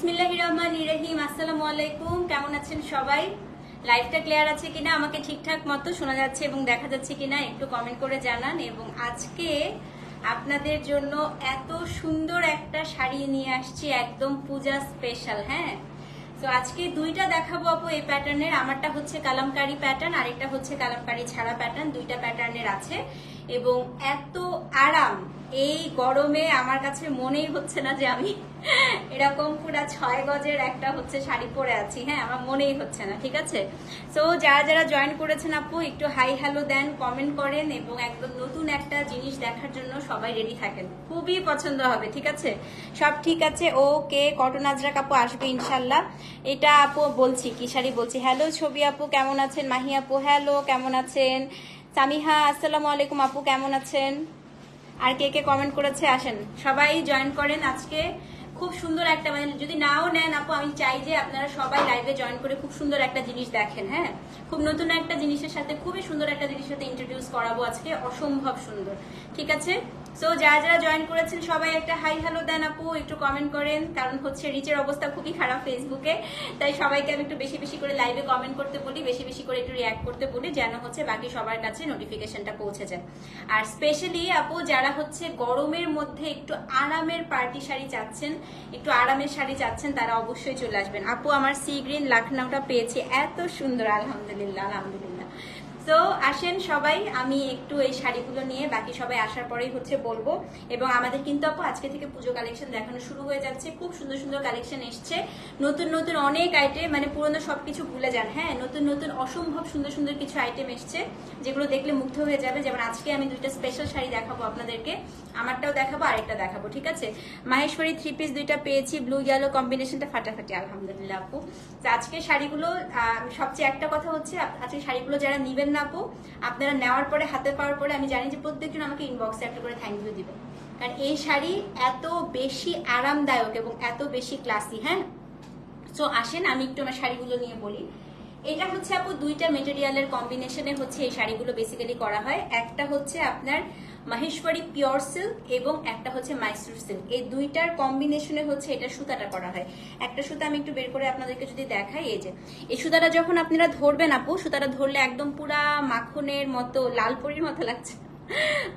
বিসমিল্লাহ রহমান আসসালামু আলাইকুম। কেমন আছেন সবাই? ক্লিয়ার আছে আমাকে ঠিকঠাক মতো শোনা যাচ্ছে এবং দেখা যাচ্ছে একটু কমেন্ট করে জানান। এবং আজকে আপনাদের জন্য এত সুন্দর একটা শাড়ি নিয়ে আসছি, একদম পূজা স্পেশাল হ্যাঁ? তো আজকে দুইটা দেখাবো আপু এই প্যাটার্নের আমারটা হচ্ছে কালামকারি প্যাটার্ন আরেকটা হচ্ছে কালামকারি ছাড়া প্যাটার্ন দুইটা প্যাটার্নের আছে। এবং এত আরাম এই গরমে আমার কাছে মনেই হচ্ছে না যে আমি এরকম পুরা ছয় গজের একটা হচ্ছে শাড়ি পরে আছি। হ্যাঁ আমার মনেই হচ্ছে না, ঠিক আছে? তো যারা যারা জয়েন করেছেন আপু, একটু হাই হ্যালো দেন কমেন্ট করেন এবং একদম নতুন একটা জিনিস দেখার জন্য সবাই রেডি থাকেন। খুবই পছন্দ হবে, ঠিক আছে? সব ঠিক আছে? ওকে কটন আজরাক আপু আসবে ইনশাল্লাহ। এটা আপু বলছি, কি শাড়ি বলছি? হ্যালো ছবি আপু, কেমন আছেন? মাহি আপু হ্যালো কেমন আছেন? সামিহা, আসসালামু আলাইকুম আপু, কেমন আছেন? আর কে কে কমেন্ট করেছে, আসেন। সবাই জয়েন করেন আজকে। খুব সুন্দর একটা মানে যদি নাও নেন, আপু, আমি চাই যে আপনারা সবাই লাইভে জয়েন করে খুব সুন্দর একটা জিনিস দেখেন হ্যাঁ? খুব নতুন একটা জিনিসের সাথে, খুবই সুন্দর একটা জিনিসের সাথে ইন্ট্রোডিউস করাবো আজকে, অসম্ভব সুন্দর। ঠিক আছে? সো যারা যারা জয়েন করেছেন, সবাই একটা হাই হ্যালো দেন আপু, একটু কমেন্ট করেন। কারণ হচ্ছে রিচের অবস্থা খুবই খারাপ ফেসবুকে তাই সবাইকে আমি একটু বেশি বেশি করে লাইভে কমেন্ট করতে বলি, বেশি বেশি করে একটু রিয়াক্ট করতে বলি, যেন হচ্ছে বাকি সবার কাছে নোটিফিকেশনটা পৌঁছে যায়। আর স্পেশালি আপু, যারা হচ্ছে গরমের মধ্যে একটু আরামের পার্টি শাড়ি চাচ্ছেন, একটু আরামের শাড়ি চাচ্ছেন, তারা অবশ্যই চলে আসবেন। আপু, আমার সি গ্রিন লাখনাউটা পেয়েছি। এত সুন্দর, আলহামদুলিল্লাহ আলহামদুলিল্লাহ। তো আসেন সবাই, আমি একটু এই শাড়িগুলো নিয়ে বাকি সবাই আসার পরেই হচ্ছে বলব। এবং আমাদের কিন্তু আপু আজকে থেকে পুজো কালেকশন দেখানো শুরু হয়ে যাচ্ছে। খুব সুন্দর সুন্দর কালেকশন এসছে। নতুন নতুন অনেক আইটেম মানে পুরনো সবকিছু ভুলে যান হ্যাঁ? নতুন নতুন অসম্ভব সুন্দর সুন্দর কিছু আইটেম এসছে, যেগুলো দেখলে মুগ্ধ হয়ে যাবে। যেমন আজকে আমি দুইটা স্পেশাল শাড়ি দেখাবো আপনাদেরকে। আমারটাও দেখাবো, আরেকটা দেখাবো, ঠিক আছে? মাহেশ্বরী থ্রি পিস দুইটা পেয়েছি ব্লু ইয়েলো কম্বিনেশনটা ফাটাফাটি, আলহামদুলিল্লাহ আপু। আজকে শাড়িগুলো সবচেয়ে একটা কথা হচ্ছে, আজকে শাড়িগুলো যারা নিবেন না আপু। আপনারা নেওয়ার পরে, হাতে পাওয়ার পরে আমি জানি যে প্রত্যেকজন আমাকে ইনবক্সে একটা করে থ্যাংক ইউ দিবেন কারণ এই শাড়ি এত বেশি আরামদায়ক এবং এত বেশি ক্লাসি হ্যাঁ? সো আসেন, আমি একটু আমার শাড়িগুলো নিয়ে বলি। এটা হচ্ছে আপু দুইটা মেটেরিয়ালের কম্বিনেশনে হচ্ছে এই শাড়িগুলো বেসিক্যালি করা হয়। একটা হচ্ছে আপনার মাহেশ্বরী পিওর সিল্ক এবং একটা হচ্ছে মাইসুর সিল্ক। এই দুইটার কম্বিনেশনে হচ্ছে এটা সুতাটা করা হয়। একটা সুতা আমি একটু বের করে আপনাদেরকে যদি দেখাই, এই যে, এই সুতাটা যখন আপনারা ধরবেন আপু, সুতাটা ধরলে একদম পুরা মাখনের মতো, লাল পরির মতো লাগছে।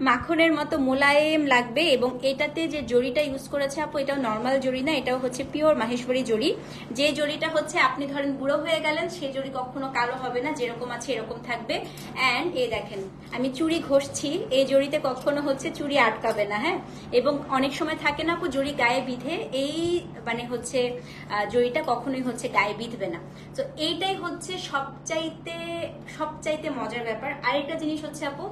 মাখনের মতো মোলায়েম লাগবে এবং এটাতে যে জড়িটা ইউজ করেছে আপু, এটাও নর্মাল জড়ি না, এটাও হচ্ছে পিওর মাহেশ্বরী জড়ি। যে জড়িটা হচ্ছে, আপনি ধরেন বুড়ো হয়ে গেলেন সেই জড়ি কখনো কালো হবে না, যেরকম আছে এরকম থাকবে। অ্যান্ড এ দেখেন, আমি চুড়ি ঘষছি, এই জড়িতে কখনো হচ্ছে চুড়ি আটকাবে না হ্যাঁ? এবং অনেক সময় থাকে না আপু, জড়ি গায়ে বিধে, এই মানে হচ্ছে জড়িটা কখনোই হচ্ছে গায়ে বিধবে না। তো এইটাই হচ্ছে সবচাইতে সবচাইতে মজার ব্যাপার। আরেকটা জিনিস হচ্ছে আপু,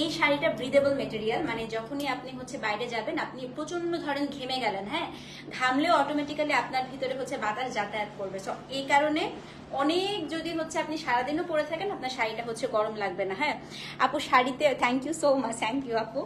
এই শাড়িটা ব্রিদেবল মেটেরিয়াল মানে যখনই আপনি হচ্ছে বাইরে যাবেন, আপনি প্রচণ্ড ধরেন ঘেমে গেলেন হ্যাঁ? ঘামলেও অটোমেটিক্যালি আপনার ভিতরে হচ্ছে বাতাস যাতায়াত করবে। সো এই কারণে অনেক যদি হচ্ছে আপনি সারাদিনও পরে থাকেন, আপনার শাড়িটা হচ্ছে গরম লাগবে না হ্যাঁ? আপু, শাড়িতে thank you so much thank you আপু।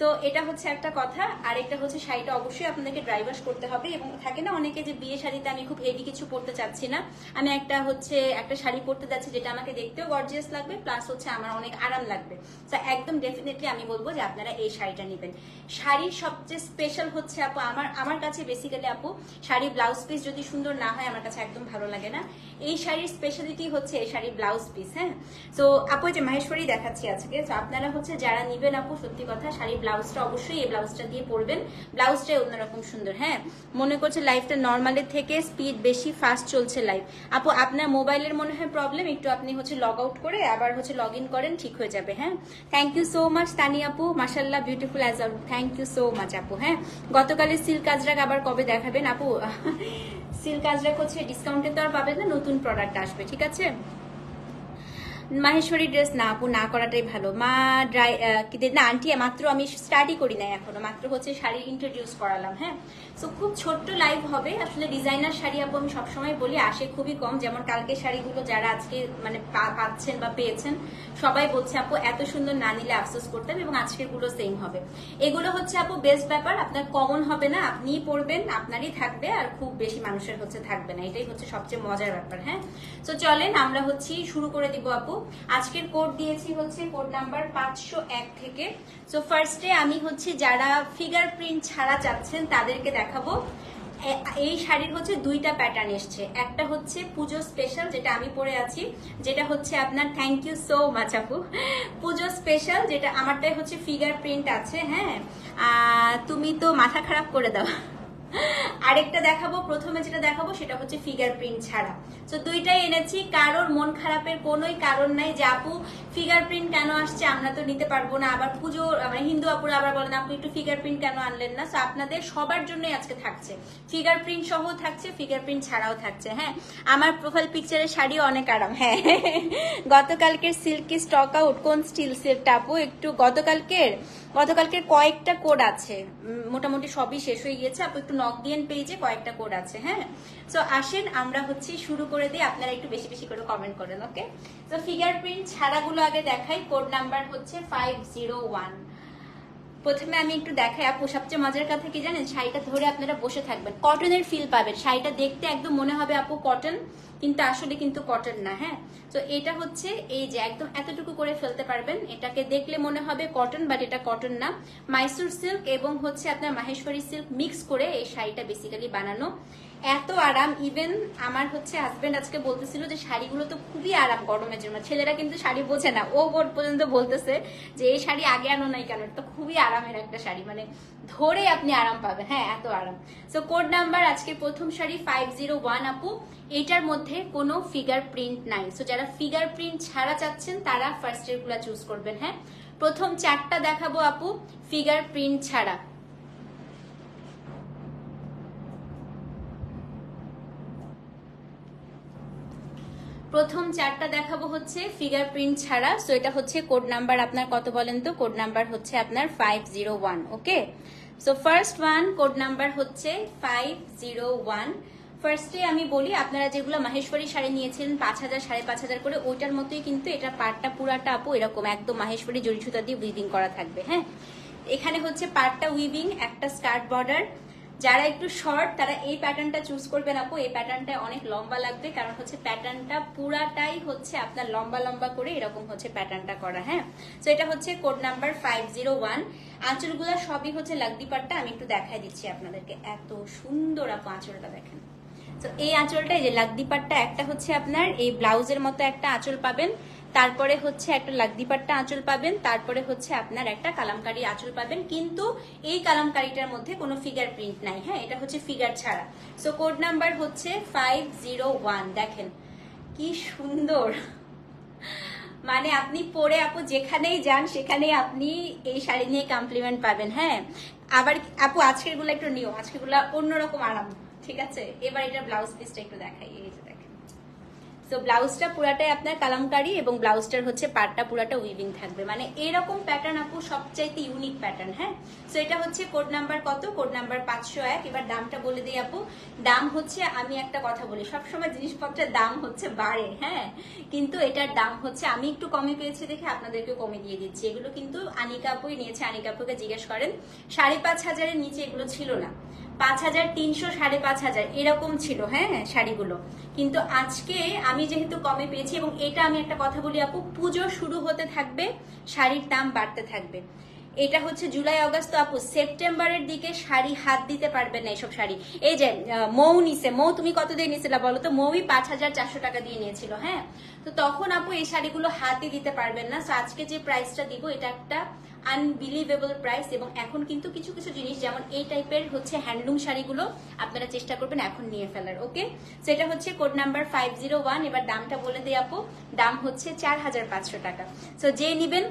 তো এটা হচ্ছে একটা কথা, আর একটা হচ্ছে শাড়িটা অবশ্যই আপনাদেরকে ড্রাই ওয়াশ করতে হবে, এবং থাকে না অনেকে যে বিয়ে শাড়িতে আমি খুব হেভি কিছু পরতে চাচ্ছি না, আমি একটা হচ্ছে একটা শাড়ি পরতে যাচ্ছি যেটা আমাকে দেখতেও গর্জিয়াস লাগবে প্লাস হচ্ছে আমার অনেক আরাম লাগবে। তো একদম ডেফিনেটলি আমি বলব যে আপনারা এই শাড়িটা নেবেন। শাড়ির সবচেয়ে স্পেশাল হচ্ছে আপু, আমার আমার কাছে বেসিক্যালি আপু শাড়ি ব্লাউজ পিস যদি সুন্দর না হয়, আমার কাছে একদম ভালো লাগে না। এই শাড়ির স্পেশালিটি হচ্ছে এই শাড়ির ব্লাউজ পিস হ্যাঁ? তো আপু যে মাহেশ্বরী দেখাচ্ছি আজকে তো আপনারা হচ্ছে যারা নিবেন আপু, সত্যি কথা, শাড়ির ব্লাউজটা অবশ্যই এই ব্লাউজটা দিয়ে পরবেন। ব্লাউজটাই অন্যরকম সুন্দর হ্যাঁ? মনে করছে লাইফটা নর্মালের থেকে স্পিড বেশি ফাস্ট চলছে লাইফ আপু, আপনার মোবাইলের মনে হয় প্রবলেম একটু আপনি হচ্ছে লগ আউট করে আবার হচ্ছে লগ ইন করেন, ঠিক হয়ে যাবে হ্যাঁ? Thank you so much Tani আপু। মাসাল্লাহ beautiful as all thank you so much আপু হ্যাঁ? গতকালের সিল্ক আজরাক আবার কবে দেখাবেন? আপু সিল্ক আজরাক হচ্ছে ডিসকাউন্টে তো আর পাবেন না, নতুন প্রোডাক্ট আসবে ঠিক আছে? মাহেশ্বরী ড্রেস না আপু, না করাটাই ভালো। মা ড্রাই না আন্টি মাত্র আমি স্টার্টই করি নাই এখনও, মাত্র হচ্ছে শাড়ি ইন্ট্রোডিউস করালাম হ্যাঁ? সো খুব ছোট্ট লাইভ হবে। আসলে ডিজাইনার শাড়ি আপু, আমি সবসময় বলি, আসে খুবই কম। যেমন কালকে শাড়িগুলো যারা আজকে মানে পাচ্ছেন বা পেয়েছেন, সবাই বলছে, আপু, এত সুন্দর না নিলে আফসোস করতেন এবং আজকেরগুলো সেম হবে। এগুলো হচ্ছে আপু বেস্ট ব্যাপার। আপনার কমন হবে না, আপনিই পড়বেন আপনারই থাকবে, আর খুব বেশি মানুষের হচ্ছে থাকবে না। এটাই হচ্ছে সবচেয়ে মজার ব্যাপার হ্যাঁ? তো চলেন, আমরা হচ্ছে, শুরু করে দিব আপু আজকের কোড দিয়েছি হচ্ছে কোড নাম্বার পাঁচশো এক থেকে। সো ফার্স্টে আমি হচ্ছে যারা ফিগার প্রিন্ট ছাড়া চাচ্ছেন তাদেরকে দেখাবো। এই শাড়ির হচ্ছে দুইটা প্যাটার্ন এসছে। একটা হচ্ছে পুজো স্পেশাল যেটা আমি পরে আছি, যেটা হচ্ছে আপনার থ্যাংক ইউ সো মাচ আপু। পুজো স্পেশাল যেটা আমারটাই হচ্ছে ফিগার প্রিন্ট আছে হ্যাঁ? তুমি তো মাথা খারাপ করে দাও। আরেকটা দেখাবো, প্রথমে যেটা দেখাবো সেটা হচ্ছে ফিগার প্রিন্ট ছাড়া। তো দুইটাই এনেছি, কারোর মন খারাপের কোনোই কারণ নাই যে আপু ফিগার প্রিন্ট কেন আসছে আমরা তো নিতে পারব না, আবার পুজো মানে হিন্দু আপুরা আবার বলেন আপু একটু ফিগার প্রিন্ট কেন আনলেন না? তো আপনাদের সবার জন্যই আজকে থাকছে। ফিগার প্রিন্ট সহ থাকছে ফিগার প্রিন্ট ছাড়াও থাকছে হ্যাঁ? আমার প্রোফাইল পিকচারের শাড়ি অনেক আরাম হ্যাঁ? গতকালকের সিল্কি স্টক আউট কোন স্টিল সিল্কটা আপু? একটু গতকালকের গতকালকের কয়েকটা কোড আছে মোটামুটি সবই শেষ হয়ে গিয়েছে, আপু, একটু নক দিয়েন পেজে কয়েকটা কোড আছে হ্যাঁ? সো আসেন, আমরা হচ্ছে শুরু করে দিই। আপনারা একটু বেশি বেশি করে কমেন্ট করেন ওকে তো ফিগার প্রিন্ট ছাড়াগুলো আগে দেখাই। কোড নাম্বার হচ্ছে ফাইভ জিরো ওয়ান প্রথমে আমি একটু দেখাই। আপু, সবচেয়ে মজার কথা কি জানেন? শাড়িটা ধরে আপনারা বসে থাকবেন। কটনের ফিল পাবেন। শাড়িটা দেখতে একদম মনে হবে, আপু কটন কিন্তু আসলে কিন্তু কটন না হ্যাঁ? তো এটা হচ্ছে এই যে একদম এতটুকু করে ফেলতে পারবেন। এটাকে দেখলে মনে হবে কটন বাট এটা কটন না। মাইসুর সিল্ক এবং হচ্ছে আপনার মাহেশ্বরী সিল্ক মিক্স করে এই শাড়িটা বেসিক্যালি বানানো। এত আরাম ইভেন আমার হচ্ছে হাজবেন্ড আজকে বলতেছিল যে শাড়িগুলো তো খুবই আরাম গরমের জন্য। ছেলেরা কিন্তু শাড়ি বোঝে না, ও বোর্ড পর্যন্ত বলতেছে যে এই শাড়ি আগে আনো নাই কেন? তো খুবই আরামের একটা শাড়ি মানে ধরে আপনি আরাম পাবেন। হ্যাঁ এত আরাম। তো কোড নাম্বার আজকে প্রথম শাড়ি ফাইভ জিরো ওয়ান আপু এটার মধ্যে কোনো ফিগার প্রিন্ট নাই। সো যারা ফিগার প্রিন্ট ছাড়া চাচ্ছেন, তারা ফার্স্ট এরগুলা চুজ করবেন হ্যাঁ? প্রথম চারটা দেখাবো আপু ফিগার প্রিন্ট ছাড়া। প্রথম চারটা দেখাবো হচ্ছে ফিগার প্রিন্ট ছাড়া। সো এটা হচ্ছে কোড নাম্বার আপনার কত বলেন তো? কোড নাম্বার হচ্ছে আপনার five zero one okay so first one code number হচ্ছে ফাইভ জিরো ওয়ান ফার্স্টে আমি বলি, আপনারা যেগুলো মাহেশ্বরী শাড়ি নিয়েছিলেন, পাঁচ হাজার, সাড়ে পাঁচ হাজার করে, ওইটার মতোই কিন্তু এটা পাটটা পুরাটা আপু এরকম একদম মাহেশ্বরী জড়ি সুতা দিয়ে উইভিং করা থাকবে হ্যাঁ? এখানে হচ্ছে পাটটা উইভিং একটা স্কার্ট বর্ডার যারা একটু শর্ট তারা এই প্যাটার্নটা চুজ করবেন আপু। এই প্যাটার্নটা অনেক লম্বা লাগবে, কারণ হচ্ছে প্যাটার্নটা পুরাটাই হচ্ছে আপনার লম্বা লম্বা করে এরকম হচ্ছে প্যাটার্নটা করা হ্যাঁ? তো এটা হচ্ছে code number five zero one আঁচলগুলো সবই হচ্ছে লাগদি পাটটা, আমি একটু দেখাই দিচ্ছি আপনাদেরকে। এত সুন্দর আপু আঁচলটা দেখেন। তো এই আঁচলটা, এই যে লাগদি পাটটা, একটা হচ্ছে আপনার এই ব্লাউজের মতো একটা আঁচল পাবেন, তারপরে হচ্ছে একটা লাগদি পাট্টা আঁচল পাবেন, তারপরে হচ্ছে আপনার একটা কালামকারি আঁচল পাবেন, কিন্তু এই কালামকারিটার মধ্যে কোনো ফিগার প্রিন্ট নাই হ্যাঁ? এটা হচ্ছে ফিগার ছাড়া। সো কোড নাম্বার হচ্ছে ফাইভ জিরো ওয়ান দেখেন, কি সুন্দর। মানে আপনি পরে আপু যেখানেই যান, সেখানেই আপনি এই শাড়ি নিয়ে কমপ্লিমেন্ট পাবেন হ্যাঁ? আবার আপু আজকেরগুলো একটু নিও আজকেরগুলা অন্যরকম আরাম। ঠিক আছে? এবার এটা ব্লাউজ পিসটা একটু দেখাই, এই যে দেখেন। তো ব্লাউজটা পুরাটাই আপনার কালামকারি এবং ব্লাউজটার হচ্ছে পাটটা পুরাটা উইভিং থাকবে। মানে এরকম প্যাটার্ন আপু সবচাইতে ইউনিক প্যাটার্ন হ্যাঁ? তো এটা হচ্ছে কোড নাম্বার কত? কোড নাম্বার পাঁচশো এক। এবার দামটা বলে দিই আপু। দাম হচ্ছে, আমি একটা কথা বলি, সবসময় জিনিসপত্রের দাম হচ্ছে বাড়ে হ্যাঁ? কিন্তু এটার দাম হচ্ছে, আমি একটু কমে পেয়েছি দেখে আপনাদেরকে কমে দিয়ে দিচ্ছি। এগুলো কিন্তু আনিকা আপুই নিয়েছে। আনিকা আপুকে জিজ্ঞেস করেন, সাড়ে পাঁচ হাজারের নিচে এগুলো ছিল না। পাঁচ হাজার তিনশো, সাড়ে পাঁচ হাজার, এরকম ছিল হ্যাঁ শাড়িগুলো। কিন্তু আজকে আমি যেহেতু কমে পেয়েছি এবং এটা আমি একটা কথা বলি আপু, পুজো শুরু হতে থাকবে, শাড়ির দাম বাড়তে থাকবে। এটা হচ্ছে জুলাই, অগস্ট। তো আপু, সেপ্টেম্বরের দিকে শাড়ি হাত দিতে পারবে না এইসব শাড়ি। এই যে মৌ নিছে। মৌ তুমি কত দিয়ে নিয়েছিলে বলো তো? মৌই পাঁচ হাজার চারশো টাকা দিয়ে নিয়েছিল হ্যাঁ? তো তখন আপু এই শাড়িগুলো হাতই দিতে পারবেন না। তো আজকে যে প্রাইসটা দিব, এটা একটা আনবিলিভেবল প্রাইস এবং এখন কিন্তু কিছু কিছু জিনিস, যেমন এই টাইপের হচ্ছে হ্যান্ডলুম শাড়িগুলো আপনারা চেষ্টা করবেন এখন নিয়ে ফেলার ওকে সেটা হচ্ছে code number five zero one এবার দামটা বলে দিই আপু। দাম হচ্ছে চার হাজার পাঁচশো টাকা। সো যে নিবেন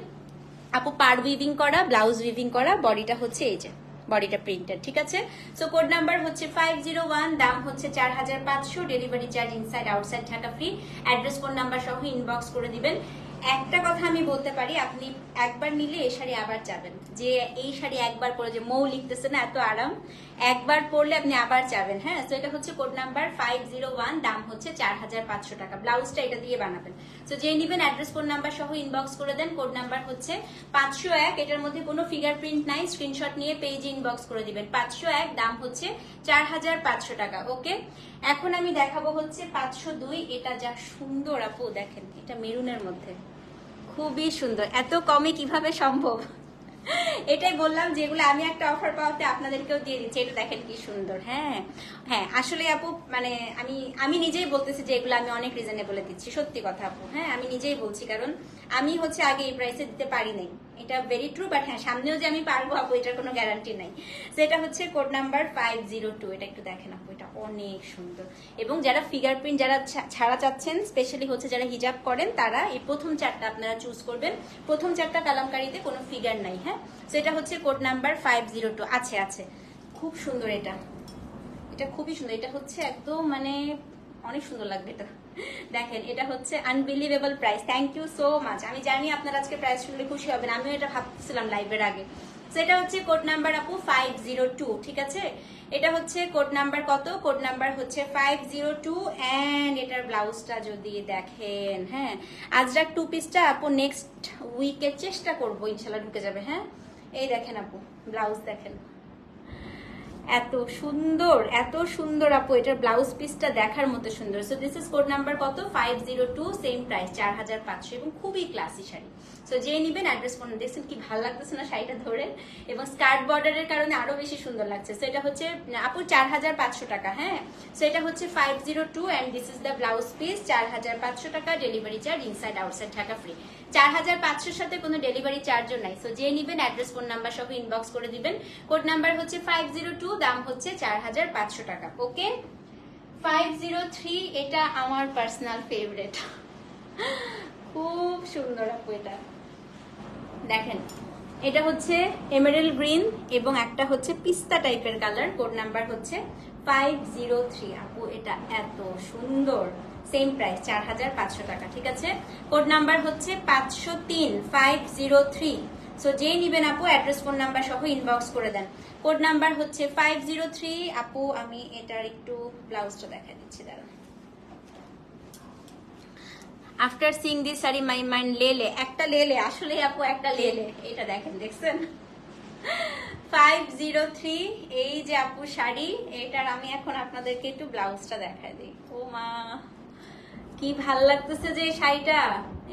আপু পার উইভিং করা ব্লাউজ উইভিং করা বডিটা হচ্ছে এই যে বডিটা প্রিন্টার ঠিক আছে? সো কোড নাম্বার হচ্ছে ফাইভ জিরো ওয়ান দাম হচ্ছে চার হাজার পাঁচশো delivery charge inside outside Dhaka free address phone number সহ ইনবক্স করে দিবেন। একটা কথা আমি বলতে পারি, আপনি একবার নিলে এই শাড়ি আবার যাবেন যে এই শাড়ি একবার পরে যে মৌ লিখতেছে না, এত আরাম, একবার পরলে আপনি আবার যাবেন হ্যাঁ? তো এটা হচ্ছে code number five zero one দাম হচ্ছে চার হাজার পাঁচশো টাকা। ব্লাউজটা এটা দিয়ে বানাবেন। তো যে নিবেন অ্যাড্রেস ফোন নাম্বার সহ ইনবক্স করে দেন কোড নাম্বার হচ্ছে পাঁচশো এক। এটার মধ্যে কোনো ফিগার প্রিন্ট নাই স্ক্রিনশট নিয়ে পেজে ইনবক্স করে দিবেন। পাঁচশো এক, দাম হচ্ছে চার হাজার পাঁচশো টাকা ওকে এখন আমি দেখাবো হচ্ছে পাঁচশো দুই। এটা যা সুন্দর, আপু, দেখেন, এটা মেরুনের মধ্যে। খুবই সুন্দর। এত কমে কীভাবে সম্ভব? এটাই বললাম যেগুলো আমি একটা অফার পাওয়াতে আপনাদেরকেও দিয়ে দিচ্ছি। এটা দেখেন কি সুন্দর হ্যাঁ? হ্যাঁ আসলে আপু মানে আমি আমি নিজেই বলতেছি যে এগুলো আমি অনেক রিজনেবলে দিচ্ছি। সত্যি কথা আপু হ্যাঁ? আমি নিজেই বলছি, কারণ আমি হচ্ছে আগে এই প্রাইসে দিতে পারি নাই। এটা ভেরি ট্রু বাট হ্যাঁ সামনেও যে আমি পারব আপু, এটার কোনো গ্যারান্টি নাই। সেটা হচ্ছে code number five zero two এটা একটু দেখেন আপু, এটা অনেক সুন্দর। এবং যারা ফিঙ্গারপ্রিন্ট যারা ছা- ছাড়া চাচ্ছেন স্পেশালি হচ্ছে যারা হিজাব করেন, তারা এই প্রথম চারটা আপনারা চুজ করবেন। প্রথম চারটা কালামকারিতে কোনো ফিগার নাই হ্যাঁ? সেটা হচ্ছে code number five zero two আছে আছে। খুব সুন্দর এটা। এটা খুবই সুন্দর। এটা হচ্ছে একদম মানে অনেক সুন্দর লাগবে এটা। দেখেন, এটা হচ্ছে unbelievable price thank you so much আমি জানি আপনার আজকে প্রাইস শুনলে খুশি হবেন। আমিও এটা ভাবছিলাম লাইভের আগে। সেটা হচ্ছে কোড নাম্বার আপু ফাইভ জিরো টু ঠিক আছে? এটা হচ্ছে কোড নাম্বার কত? কোড নাম্বার হচ্ছে ফাইভ জিরো টু অ্যান্ড এটার ব্লাউজটা যদি দেখেন হ্যাঁ। আজরাক টু পিসটা আপু নেক্সট উইকে চেষ্টা করব, ইনশাল্লাহ ঢুকে যাবে হ্যাঁ। এই দেখেন আপু ব্লাউজ দেখেন। এত সুন্দর এত সুন্দর আপু, এটার ব্লাউজ পিসটা দেখার মতো সুন্দর। So this is code number কত? Five zero two same price চার হাজার পাঁচশো, এবং খুবই ক্লাসি শাড়ি। সো যে নিবেন অ্যাড্রেস ফোন দেখছেন কি ভালো লাগতেছে না শাড়িটা ধরে? এবং স্কার্ট বর্ডারের কারণে আরও বেশি সুন্দর লাগছে। সো এটা হচ্ছে আপু, চার হাজার পাঁচশো টাকা হ্যাঁ? সো এটা হচ্ছে five zero two and this is the blouse piece চার হাজার পাঁচশো টাকা delivery charge inside outside Dhaka free চার হাজার পাঁচশোর সাথে কোনো ডেলিভারি চার্জও নাই। সো যে নিবেন অ্যাড্রেস ফোন নাম্বার সহ ইনবক্স করে দিবেন। কোড নাম্বার হচ্ছে ফাইভ জিরো টু দাম হচ্ছে চার হাজার পাঁচশো টাকা। ওকে ফাইভ জিরো থ্রি এটা আমার পার্সোনাল ফেভারেট খুব সুন্দর আপু এটা। দেখেন, এটা হচ্ছে এমারেল গ্রিন এবং একটা হচ্ছে পিস্তা টাইপের কালার কোড নাম্বার হচ্ছে ফাইভ জিরো থ্রি আপু এটা এত সুন্দর। সেম প্রাইস চার হাজার পাঁচশো টাকা, ঠিক আছে? কোড নাম্বার হচ্ছে পাঁচশো তিন ফাইভ জিরো থ্রি সো যেই নিবেন আপু অ্যাড্রেস ফোন নাম্বার সহ ইনবক্স করে দেন। কোড নাম্বার হচ্ছে ফাইভ জিরো থ্রি আপু, আমি এটার একটু ব্লাউজটা দেখা দিচ্ছি, দাঁড়ান। After seeing this sari my mind লেলে একটা লেলে আসলে আপু, একটা লেলে এটা দেখেন, দেখছেন? ফাইভ জিরো থ্রি এই যে আপু শাড়ি, এটার আমি এখন আপনাদেরকে একটু ব্লাউজটা দেখাই দিই। ও মা কি ভালো লাগতেছে যে শাড়িটা?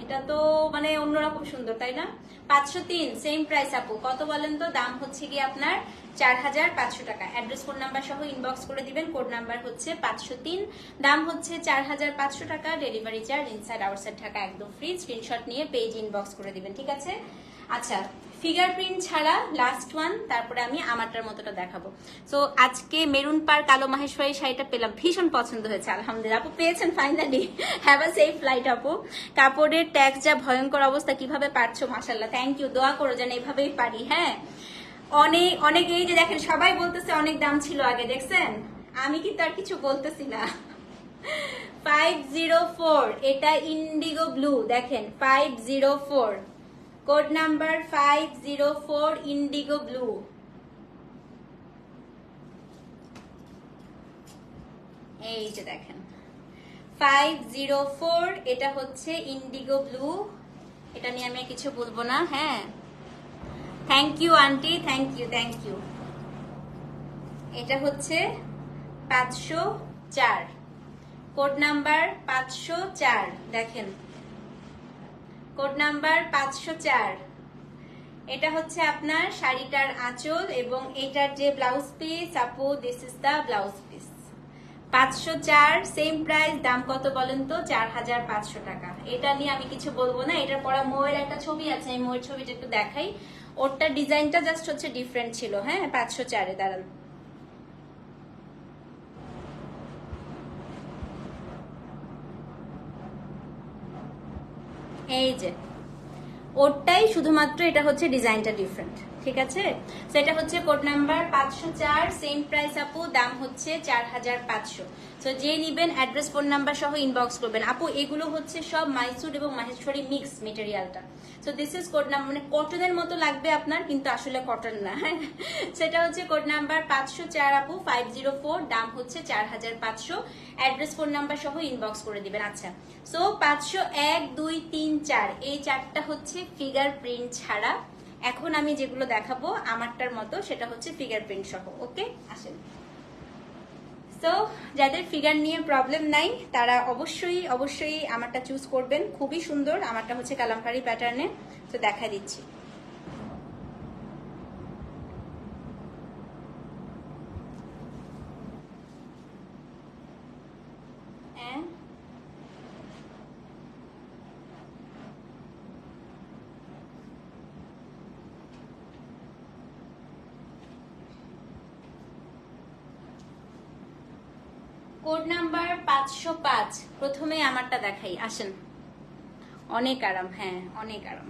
এটা তো মানে অন্যরকম সুন্দর, তাই না? পাঁচশো তিন সেম প্রাইস আপু। কত বলেন তো? দাম হচ্ছে কি আপনার চার হাজার পাঁচশো টাকা। অ্যাড্রেস ফোন নাম্বার সহ ইনবক্স করে দিবেন। কোড নাম্বার হচ্ছে পাঁচশো তিন। দাম হচ্ছে চার হাজার পাঁচশো টাকা। Delivery charge inside outside Dhaka একদম ফ্রি স্ক্রিনশট নিয়ে পেজ ইনবক্স করে দিবেন, ঠিক আছে? আচ্ছা ফিঙ্গারপ্রিন্ট ছাড়া লাস্ট ওয়ান তারপরে আমি আমারটার মতোটা দেখাবো। সো আজকে মেরুন পার কালো মাহেশ্বরী শাড়িটা পেলাম, ভীষণ পছন্দ হয়েছে। আলহামদুলিল্লাহ, আপু পেয়েছেন finally have a safe flight আপু। কাপড়ের ট্যাক্স যা ভয়ঙ্কর অবস্থা, কীভাবে পারছ? মাসাল্লাহ থ্যাংক ইউ দোয়া করো যেন এভাবেই পারি হ্যাঁ? অনেক অনেক এই যে দেখেন, সবাই বলতেছে অনেক দাম ছিল আগে, দেখছেন? আমি কিন্তু আর কিছু বলতেছি না। ফাইভ জিরো ফোর এটা ইন্ডিগো ব্লু দেখেন five zero four code number five zero four indigo blue. এই যে দেখেন। ফাইভ জিরো ফোর, এটা হচ্ছে ইন্ডিগো ব্লু। এটা নিয়ে আমি কিছু বলব না হ্যাঁ? Thank you auntie thank you thank you এটা হচ্ছে পাঁচশো চার। কোড নাম্বার পাঁচশো চার, দেখেন। কোড নাম্বার পাঁচশো চার। এটা হচ্ছে আপনার শাড়িটার আঁচল এবং এটার যে ব্লাউজ পিস, আপু this is the blouse piece. পাঁচশো চার সেম প্রাইস দাম কত বলেন তো? চার হাজার পাঁচশো টাকা। এটা নিয়ে আমি কিছু বলব না, এটার পরা ময়ের একটা ছবি আছে, এই ময়ের ছবিটা একটু দেখাই। ওরটা ডিজাইনটা জাস্ট হচ্ছে ডিফারেন্ট ছিল হ্যাঁ? পাঁচশো চারে, দাঁড়ান। এই যে ওরটাই শুধুমাত্র এটা হচ্ছে ডিজাইনটা ডিফারেন্ট ঠিক আছে? সেটা হচ্ছে কোড নাম্বার পাঁচশো চার সেম প্রাইস আপু, দাম হচ্ছে চার হাজার পাঁচশো। তো যে নিবেন অ্যাড্রেস ফোন নাম্বার সহ ইনবক্স করবেন। আপু, এগুলো হচ্ছে সব মাইসুর এবং Maheshwari mix মেটেরিয়ালটা so this is code number মানে কটনের মতো লাগবে আপনার, কিন্তু আসলে কটন না। হ্যাঁ সেটা হচ্ছে কোড নাম্বার পাঁচশো চার আপু ফাইভ জিরো ফোর দাম হচ্ছে চার হাজার পাঁচশো। অ্যাড্রেস ফোন নাম্বার সহ ইনবক্স করে দিবেন। আচ্ছা সো পাঁচশো এক, দুই, তিন, চার, এই চারটা হচ্ছে ফিগার প্রিন্ট ছাড়া। এখন আমি যেগুলো দেখাবো আমারটার মতো, সেটা হচ্ছে ফিগার প্রিন্ট সহ, ওকে? আসেন। তো যাদের ফিগার নিয়ে প্রবলেম নাই, তারা অবশ্যই অবশ্যই আমারটা চুজ করবেন। খুবই সুন্দর, আমারটা হচ্ছে কালামকারি প্যাটার্নে তো দেখা দিচ্ছি। কোড নাম্বার পাঁচশো পাঁচ। প্রথমে আমারটা দেখাই, আসেন। অনেক আরাম হ্যাঁ অনেক আরাম।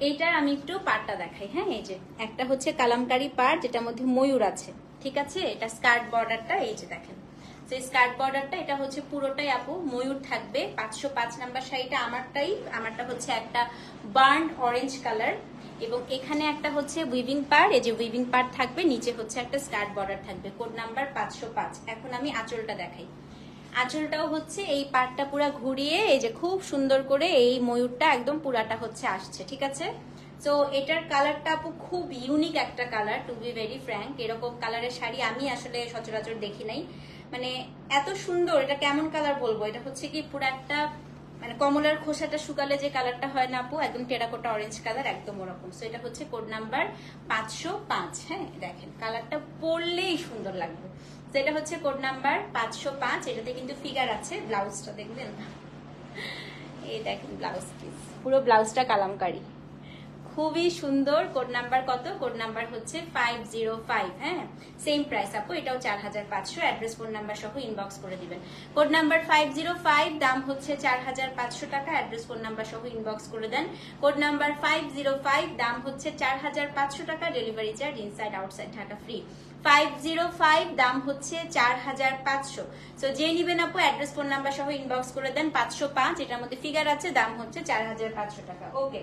এইটার আমি একটু পাড়টা দেখাই হ্যাঁ এই যে। একটা হচ্ছে কালামকারি পাড়, যেটার মধ্যে ময়ূর আছে, ঠিক আছে? এটা স্কার্ট বর্ডারটা, এই যে দেখেন। এই স্কার্ট বর্ডারটা, এটা হচ্ছে পুরোটাই আপু, ময়ূর থাকবে। পাঁচশো পাঁচ নাম্বার শাড়িটা আমারটাই, আমারটা হচ্ছে একটা বার্ন অরেঞ্জ কালার। এবং এখানে একটা হচ্ছে উইভিং পার এই যে উইভিং পার থাকবে, নিচে হচ্ছে একটা স্কার্ট বর্ডার থাকবে। কোড নাম্বার পাঁচশো পাঁচ। এখন আমি আঁচলটা দেখাই। আঁচলটাও হচ্ছে এই পাটটা পুরা ঘুরিয়ে, এই যে খুব সুন্দর করে এই ময়ূরটা একদম পুরাটা হচ্ছে আসছে, ঠিক আছে? তো এটার কালারটা আপু খুব ইউনিক একটা colour to be very frank এরকম কালারের শাড়ি আমি আসলে সচরাচর দেখি নাই। মানে এত সুন্দর, এটা কেমন কালার বলব? এটা হচ্ছে কি পুরো একটা মানে কমলার খোসাটা শুকালে যে কালারটা হয় না আপু, একদম টেরাকোটা অরেঞ্জ কালার একদম ওরকম। সো এটা হচ্ছে কোড নাম্বার পাঁচশো পাঁচ। হ্যাঁ দেখেন, কালারটা পরলেই সুন্দর লাগবে। তো এটা হচ্ছে কোড নাম্বার পাঁচশো পাঁচ। এটাতে কিন্তু ফিগার আছে ব্লাউজটা দেখবেন এই দেখেন ব্লাউজ পিস পুরো ব্লাউজটা কালামকারি। খুবই সুন্দর কোড নাম্বার কত? কোড নাম্বার হচ্ছে ফাইভ জিরো ফাইভ হ্যাঁ? সেম প্রাইস আপু, এটাও চার হাজার পাঁচশো অ্যাড্রেস ফোন নাম্বার সহ ইনবক্স করে দিবেন। Code number five zero five দাম হচ্ছে চার হাজার পাঁচশো টাকা অ্যাড্রেস ফোন নাম্বার সহ ইনবক্স করে দেন। Code number five zero five দাম হচ্ছে চার হাজার পাঁচশো টাকা delivery charge inside outside Dhaka free five zero five দাম হচ্ছে চার হাজার পাঁচশো। তো যে নিবেন আপু অ্যাড্রেস ফোন নাম্বার সহ ইনবক্স করে দেন, পাঁচশো পাঁচ, এটার মধ্যে ফিগার আছে, দাম হচ্ছে চার হাজার পাঁচশো টাকা। ওকে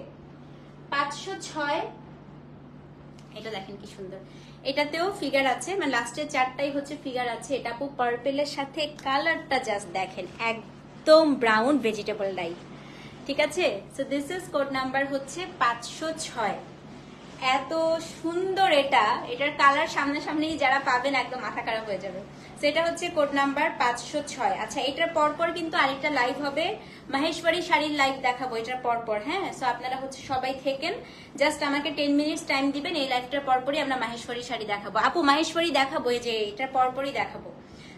পাঁচশো ছয়। এটা দেখেন কি সুন্দর। এটাতেও ফিগার আছে মানে লাস্টের চারটাই হচ্ছে ফিগার আছে। এটা আপু পার্পেলের সাথে কালারটা জাস্ট দেখেন, একদম ব্রাউন ভেজিটেবল ডাই ঠিক আছে? So this is code number হচ্ছে পাঁচশো ছয়। এত সুন্দর এটা। এটার কালার সামনাসামনি যারা পাবেন একদম মাথা খারাপ হয়ে যাবে। সেটা হচ্ছে কোড নাম্বার পাঁচশো ছয়। আচ্ছা এটার পরপর কিন্তু আরেকটা লাইভ হবে। মাহেশ্বরী শাড়ির লাইভ দেখাবো এটার পরপর হ্যাঁ? সো আপনারা হচ্ছে সবাই থেকেন। জাস্ট আমাকে টেন মিনিটস টাইম দিবেন, এই লাইভটার পরপরই আমরা মাহেশ্বরী শাড়ি দেখাবো। আপু, মাহেশ্বরী দেখাবো এই যে, এটার পরপরই দেখাবো।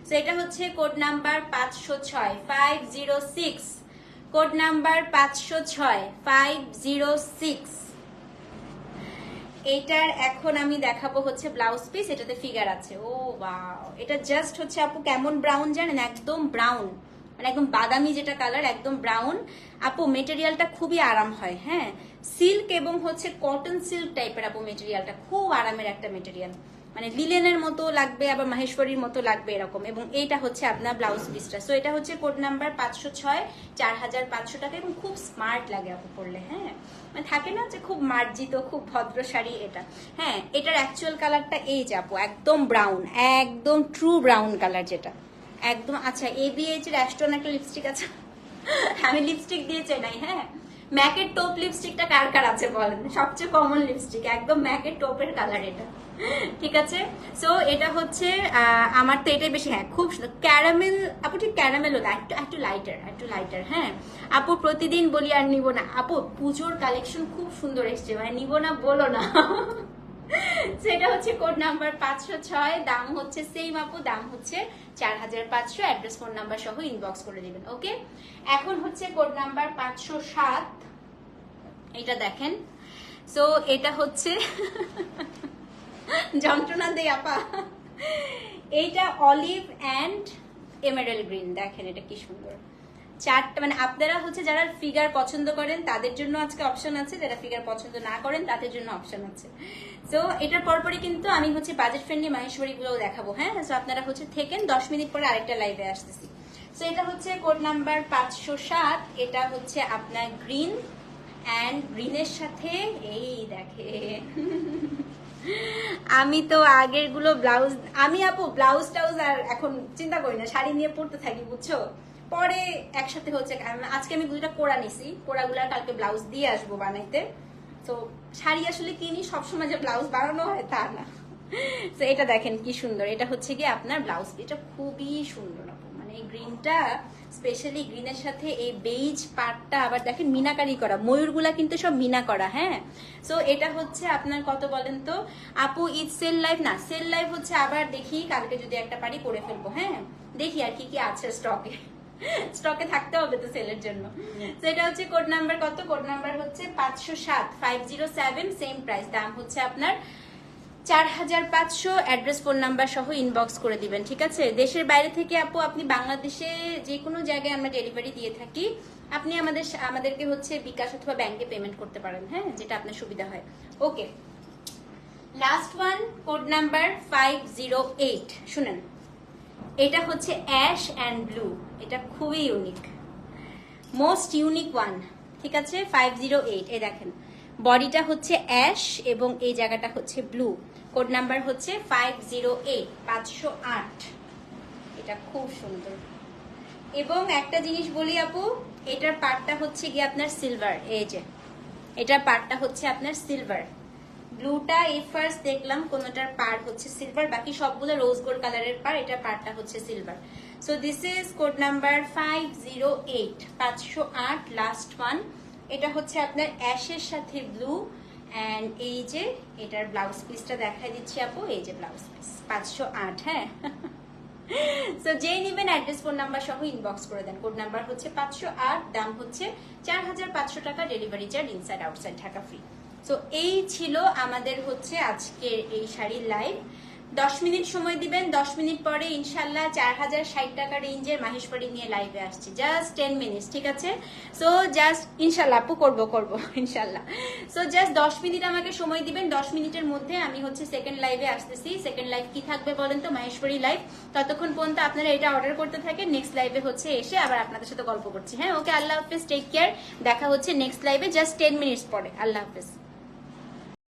সো এটা হচ্ছে কোড নাম্বার পাঁচশো ছয় five zero six code number পাঁচশো ছয় ফাইভ জিরো সিক্স এইটার এখন আমি দেখাবো হচ্ছে ব্লাউজ পিস এটাতে ফিগার আছে। ও বাও এটা জাস্ট হচ্ছে আপু কেমন ব্রাউন জানেন? একদম ব্রাউন মানে একদম বাদামি যেটা কালার একদম ব্রাউন আপু মেটেরিয়ালটা খুবই আরাম হয় হ্যাঁ? সিল্ক এবং হচ্ছে কটন সিল্ক টাইপের আপু মেটেরিয়ালটা খুব আরামের একটা মেটেরিয়াল মানে লিলেনের মতো লাগবে, আবার মাহেশ্বরীর মতো লাগবে এরকম। এবং এইটা হচ্ছে আপনার ব্লাউজ পিসটা। সো এটা হচ্ছে কোড নাম্বার পাঁচশো ছয় চার হাজার পাঁচশো টাকা, এবং খুব স্মার্ট লাগে আপু পড়লে হ্যাঁ? মানে থাকে না যে খুব মার্জিত, খুব ভদ্র শাড়ি এটা। হ্যাঁ এটার অ্যাকচুয়াল কালারটা এই যে আপু, একদম ব্রাউন একদম ট্রু ব্রাউন কালার যেটা। একদম আচ্ছা এবিএইচ এর অ্যাস্টন একটা লিপস্টিক আছে? আমি লিপস্টিক দিয়ে চাই নাই হ্যাঁ ম্যাকের টোপ লিপস্টিকটা কার কার আছে বলেন? সবচেয়ে কমন লিপস্টিক একদম ম্যাকের টোপের কালার এটা। ঠিক আছে? সো এটা হচ্ছে আমার তো এটাই বেশি হ্যাঁ খুব ক্যারামেল আপু ঠিক ক্যারামেলও না একটু একটু লাইটার একটু লাইটার হ্যাঁ? আপু প্রতিদিন বলি আর নিব না। আপু, পুজোর কালেকশন খুব সুন্দর এসছে মানে নিব না, বলো না। সেটা হচ্ছে কোড নাম্বার পাঁচশো ছয়, দাম হচ্ছে সেম আপু, দাম হচ্ছে চার হাজার পাঁচশো অ্যাড্রেস ফোন নাম্বার সহ ইনবক্স করে দেবেন ওকে এখন হচ্ছে কোড নাম্বার পাঁচশো সাত, এটা দেখেন। সো এটা হচ্ছে যন্ত্রণা দেই আপা। এইটা অলিভ অ্যান্ড এমেরাল গ্রিন, দেখেন এটা কি সুন্দর। চারটা মানে আপনারা হচ্ছে যারা ফিগার পছন্দ করেন, তাদের জন্য আজকে অপশন আছে। যারা ফিগার পছন্দ না করেন, তাদের জন্য অপশন আছে। তো এটার পরপরই কিন্তু আমি হচ্ছে বাজেট ফ্রেন্ডলি মাহেশ্বরী গুলো দেখাবো হ্যাঁ? আপনারা হচ্ছে থেকেন, দশ মিনিট পরে আরেকটা লাইভে আসতেছি। তো এটা হচ্ছে কোড নাম্বার পাঁচশো সাত। এটা হচ্ছে আপনার গ্রিন অ্যান্ড গ্রিনের সাথে এই দেখেন। আমি তো আগেরগুলো ব্লাউজ, আমি আপু ব্লাউজ টাউজ আর এখন চিন্তা করি না, শাড়ি নিয়ে পড়তে থাকি, বুঝছ? পরে একসাথে হচ্ছে আজকে আমি দুইটা কোড়া নিছি, কোড়াগুলা কালকে ব্লাউজ দিয়ে আসব বানাইতে। তো শাড়ি আসলে কিনি, সবসময় যে ব্লাউজ বানানো হয় তা না। তো এটা দেখেন কি সুন্দর, এটা হচ্ছে কি আপনার ব্লাউজ, এটা খুবই সুন্দর আপু। এই গ্রিনটা স্পেশালি গ্রিনের সাথে এই বেইজ পাটটা আবার দেখেন মিনাকারি করা ময়ূরগুলা কিন্তু সব মিনা করা হ্যাঁ? সো এটা হচ্ছে আপনার কত বলেন তো? আপু ঈদ সেল লাইফ না সেল লাইফ হচ্ছে আবার দেখি কালকে যদি একটা পারি করে ফেলব হ্যাঁ? দেখি আর কি কি আছে স্টকে স্টকে থাকতে হবে তো সেলের জন্য। এটা হচ্ছে কোড নাম্বার কত? কোড নাম্বার হচ্ছে পাঁচশো সাত five zero seven same price দাম হচ্ছে আপনার চার হাজার পাঁচশো অ্যাড্রেস ফোন নাম্বার সহ ইনবক্স করে দিবেন, ঠিক আছে? দেশের বাইরে থেকে আপু, আপনি বাংলাদেশে যে কোনো জায়গায় আমরা ডেলিভারি দিয়ে থাকি, আপনি আমাদের আমাদেরকে হচ্ছে বিকাশ অথবা ব্যাংকে পেমেন্ট করতে পারেন হ্যাঁ? যেটা আপনার সুবিধা হয়। Okay last one code number five zero eight শুনেন। এটা হচ্ছে অ্যাশ অ্যান্ড ব্লু এটা খুবই ইউনিক মোস্ট ইউনিক ওয়ান ঠিক আছে? ফাইভ জিরো এইট এই দেখেন। বডিটা হচ্ছে অ্যাশ এবং এই জায়গাটা হচ্ছে ব্লু। কোড নাম্বার হচ্ছে ফাইভ জিরো এইট পাঁচশো আট এটা খুব সুন্দর। এবং একটা জিনিস বলি আপু, এটার পার্টটা হচ্ছে গিয়ে আপনার সিলভার এই যে। এটার পার্টটা হচ্ছে আপনার সিলভার ব্লুটা এই ফার্স্ট দেখলাম, কোনোটার পার হচ্ছে সিলভার বাকি সবগুলো রোজ গোল্ড কালারের পার এটার পারটা হচ্ছে silver so this is code number five zero eight পাঁচশো আট লাস্ট ওয়ান এটা হচ্ছে আপনার অ্যাশের সাথে ব্লু অ্যান্ড এই যে এটার ব্লাউজ পিসটা দেখাই দিচ্ছি আপু, এই যে ব্লাউজ পিস, পাঁচশো আট হ্যাঁ? সো যেই নেবেন অ্যাড্রেস ফোন নাম্বার সহ ইনবক্স করে দেন। কোড নাম্বার হচ্ছে পাঁচশো আট, দাম হচ্ছে চার হাজার পাঁচশো টাকা delivery charge inside outside Dhaka free so এই ছিল আমাদের হচ্ছে আজকের এই শাড়ির লাইভ দশ মিনিট সময় দিবেন, দশ মিনিট পরে ইনশাল্লাহ চার হাজার ষাট টাকা রেঞ্জের মাহেশ্বরী নিয়ে লাইভে আসছি। জাস্ট টেন মিনিটস ঠিক আছে? সো জাস্ট ইনশাল্লাহ, আপু, করব করব, ইনশাল্লাহ। সো জাস্ট দশ মিনিট আমাকে সময় দিবেন, দশ মিনিটের মধ্যে আমি হচ্ছে সেকেন্ড লাইভে আসতেছি। সেকেন্ড লাইভ কি থাকবে বলেন তো? মাহেশ্বরী লাইভ ততক্ষণ পর্যন্ত আপনারা এটা অর্ডার করতে থাকেন নেক্সট লাইভে হচ্ছে এসে আবার আপনাদের সাথে গল্প করছি। হ্যাঁ ওকে আল্লাহ হাফিজ টেক কেয়ার দেখা হচ্ছে নেক্সট লাইভে জাস্ট টেন মিনিটস পরে। আল্লাহ হাফিজ।